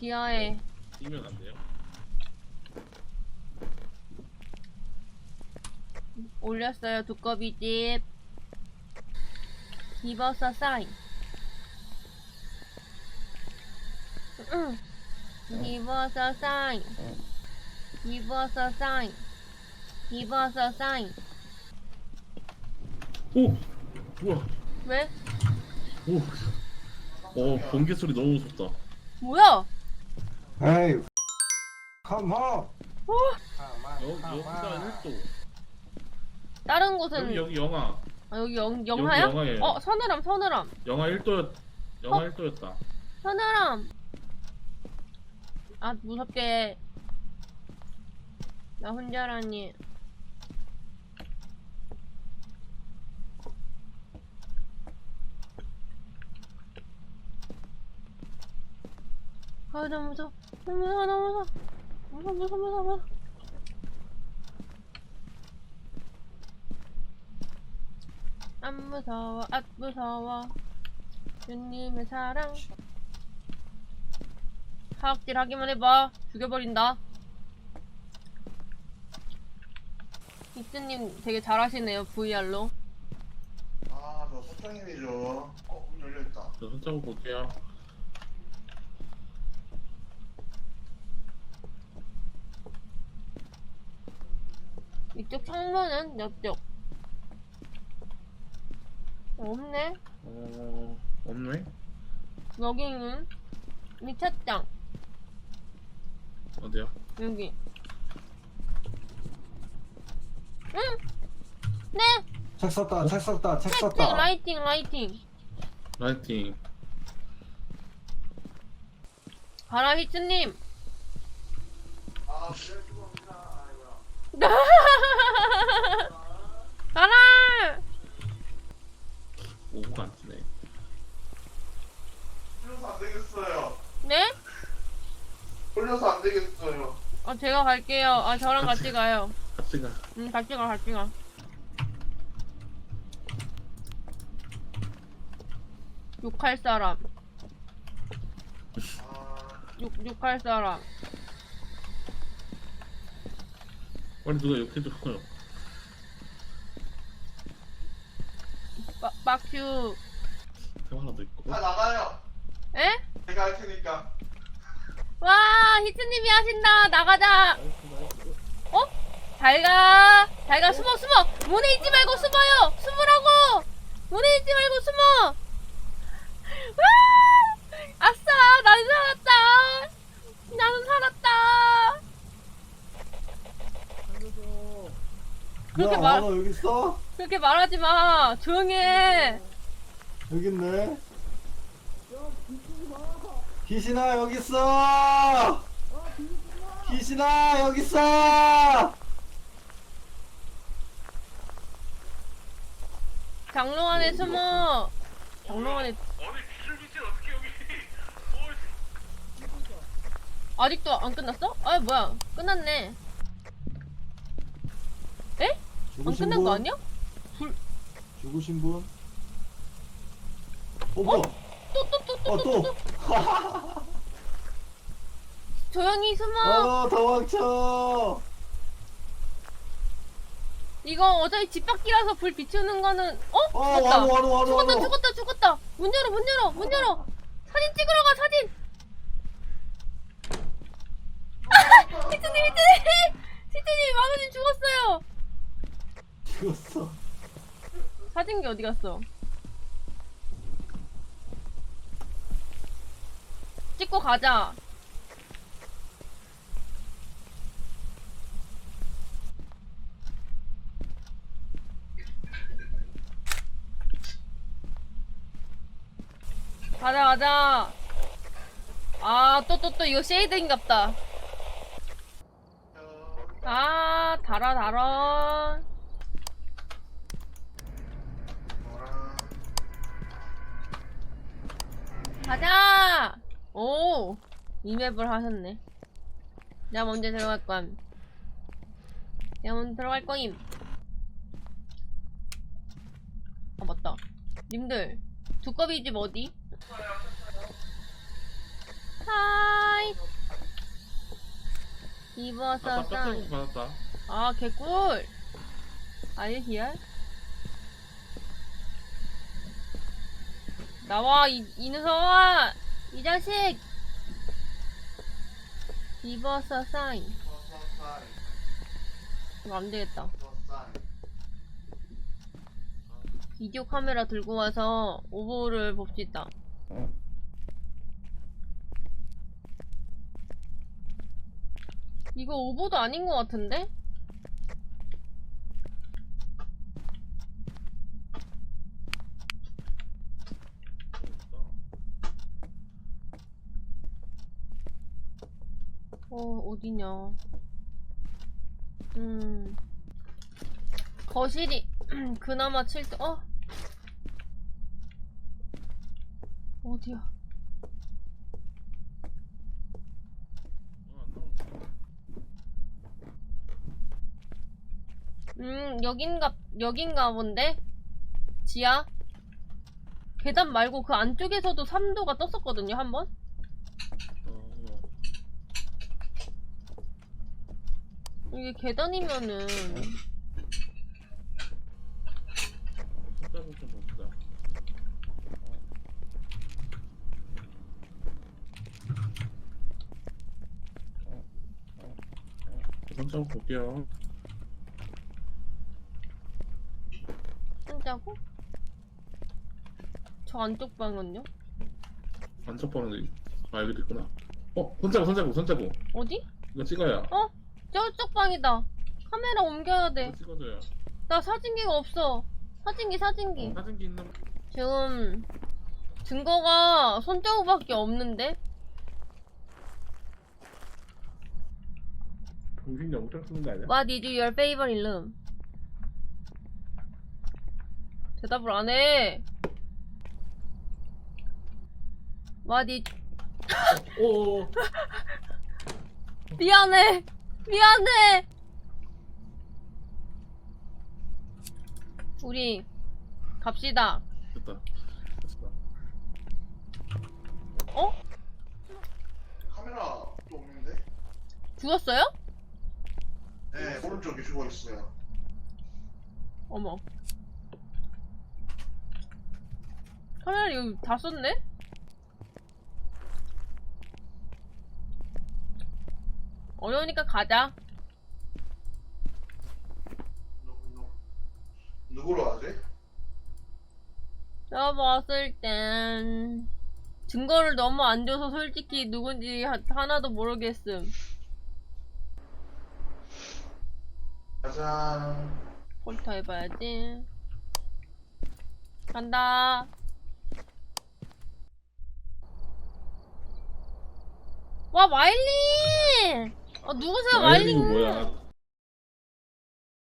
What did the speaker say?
지하에 뛰면 안 돼요? 올렸어요 두꺼비집 기버서 사인 응. 기버서 사인 기버서 사인 기버서 사인 오! 우와! 왜? 오! 어, 번개 소리 너무 무섭다. 뭐야? Hey, come home. 어? 여기, 여기가 1도. 다른 곳은 여기, 여기 영하. 아, 여기 영, 영하야? 여기 영하예요. 어 서늘함 서늘함 영하 1도였, 영하 어? 1도였다. 서늘함 아 무섭게 나 혼자라니 아 너무 무서워 너 무 무서워 무서워 무서워 무서워. 무서워 무서워 안 무서워. 안 무서워. 주님의 사랑. 하악질 하기만 해봐. 죽여버린다. 이트님 되게 잘하시네요 VR로. 아, 저 속장님이죠. 어, 문 열려있다. 저 손잡고 볼게요. 이쪽 창문은 옆쪽 없네 어, 없네? 여기는 이 찻장 어디야? 여기 응! 네! 책 썼다, 책 썼다, 책 썼다. 라이팅 라이팅 라이팅. 가라 히츠님 아, 그래, 죄송합니다. 아이고야. 가라 오브가 안 뜨네. 홀려서 안 되겠어요. 네? 홀려서 안 되겠어요. 아 제가 갈게요 아 저랑 같이 가요 같이 가. 응 같이 가 같이 가 욕할 사람 아, 욕, 욕할 사람 빨리 누가 빡큐. 템 하나 더 있고. 다 나가요. 에? 제가 할 테니까. 와 히트님이 하신다. 나가자. 어? 잘가. 잘가. 숨어 숨어. 문에 있지 말고 숨어요. 숨으라고. 문에 있지 말고 숨어. 와! 아싸. 나는 살았다. 나는 살았다 그렇게 야, 말- 너 여기 있어? 그렇게 말하지 마 조용히 해 여기 있네. 귀신아 여기 있어. 귀신아 여기 있어. 장롱 안에 숨어 장롱 안에 아니, 귀신 귀신 어떻게 여기. 아직도 안 끝났어? 아 뭐야 끝났네 에? 안 죽으신 끝난 분? 거 아니야? 죽으신 분? 어 뭐야? 또또또또어또 또. 조용히 숨어 어 도망쳐. 이거 어차피 집 밖이라서 불 비추는 거는 어? 어 죽었다 와로 와로 와로 죽었다 와로. 죽었다 죽었다 문 열어 문 열어 문 열어 사진 찍으러 가 사진 히트님 히트님 히트님 마누님 죽었어요 죽었어. 사진기 어디 갔어? 찍고 가자. 가자 가자. 아 또 또 또 이거 쉐이드인갑다. 아 달아 달아 뭐랑. 가자! 오! 이맵을 하셨네. 내가 먼저 들어갈 거임. 내가 먼저 들어갈 거임. 아, 맞다. 님들, 두꺼비 집 어디? 하이! 입어서 사인. 깜짝 받았다. 아, 개꿀. 아니, 히얼? 나와, 이, 이 녀석아! 이 자식! 입어서 사인. 이거 안 되겠다. 서사이 비디오 카메라 들고 와서 오보를 봅시다. 이거 오보도 아닌 것 같은데? 어, 어디냐. 음. 거실이, 그나마 7등, 어? 어디야? 음, 여긴가, 여긴가 본데? 지하? 계단 말고 그 안쪽에서도 3도가 떴었거든요, 한 번? 어, 이게 계단이면은, 손잡이 좀 봅시다. 손잡이 볼게요. 한자고? 저 안쪽 방은요? 안쪽 번호 아 여기도 있구나. 어 손잡고 손잡고 손잡고 어디? 이거 찍어야. 어? 저쪽 방이다. 카메라 옮겨야 돼. 이거 찍어줘요. 나 사진기가 없어. 사진기, 사진기. 어, 사진기 있는. 지금 증거가 손자국밖에 없는데? 동생 영장 쓰는 거 아니야? What is your favorite room? 대답을 안 해. What is... 오. 미안해. 미안해. 우리 갑시다. 됐다. 됐다. 어? 카메라 또 없는데? 죽었어요? 네 오른쪽에 죽어 있어요 어머. 카메라 여기 다 썼네? 어려우니까 가자. 누, 누구로 하지? 내가 봤을 땐 증거를 너무 안 줘서 솔직히 누군지 하, 하나도 모르겠음. 짜잔 폴터 해봐야지. 간다. 와 마일린! 어 누구세요 마일린? 뭐야?